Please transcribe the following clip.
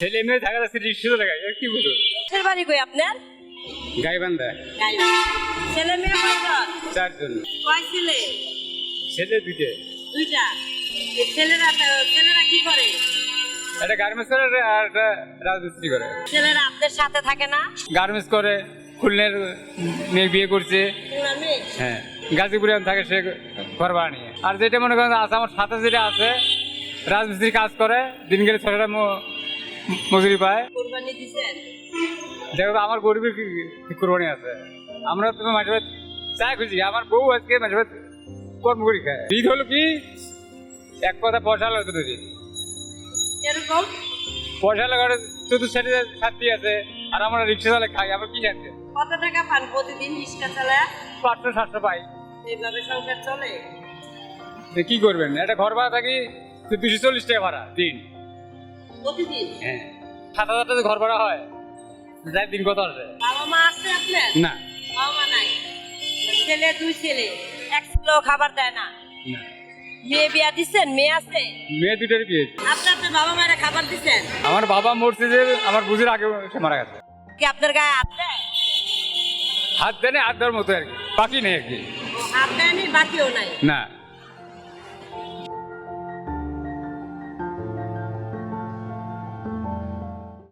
ছেলে মেয়ে থাকা যাচ্ছে রিক্সা লাগাই কি বলব? ছেলের বাড়ি কই আপনার? গাইবান্ধা। ছেলে মেয়ে কয়জন? চারজন। কয় ছেলে? ছেলে দুইটে। দুইটা। ছেলেরা ছেলেরা কি করে? একটা গার্মেন্টস করে আর রাজমিস্ত্রি করে। ছেলেরা আপনার সাথে থাকে না? গার্মেন্টস করে খুলনের মেয়ে বিয়ে করছে। হ্যাঁ গাজীপুরে থাকে সে ঘর ভাড়া নিয়ে। আর যেটা মনে করেন আছে আমার সাথে যেটা আছে রাজমিস্ত্রি কাজ করে দিন গেলে ছটা মজুরি পায়? কোরবানি দিছেন দেখো আমার গরিবের কি কি কোরবানি আছে? আমরা তো মাঝে মাঝে চা খুঁজি আমার বউ আজকে মাঝে মাঝে কর্ম করি খায়। ঈদ হলো কি? এক কথা পয়সা লাগতো যদি এরকম পয়সা লাগার চতুর্থ সাথে সাথী আছে আর আমরা রিক্সা চালে খাই আমরা কি জানতে কত টাকা পান প্রতিদিন রিক্সা চালায়? পাঁচশো সাতশো পাই। এইভাবে সংসার চলে? কি করবেন? একটা ঘর ভাড়া থাকি দুশো চল্লিশ টাকা ভাড়া দিন। প্রতিদিন হ্যাঁ। সাত হাজার টাকা ঘর ভাড়া হয় যাই দিন কত আছে বাবা মা আছে আপনার? না। বাবা মা নাই। ছেলে দুই ছেলে। এক ছেলেও খাবার দেয় না। না। মেয়ে বিয়া মেয়ে আছে। মেয়ে আপনার তো বাবা মায়েরা খাবার দিচ্ছেন আমার বাবা মরছে যে আমার বুঝির আগে সে মারা গেছে। কি আপনার গায়ে হাত দেয়? হাত দেনে হাত দেওয়ার মতো আর কি। বাকি নেই আর কি। হাত দেয়নি বাকিও নাই। না।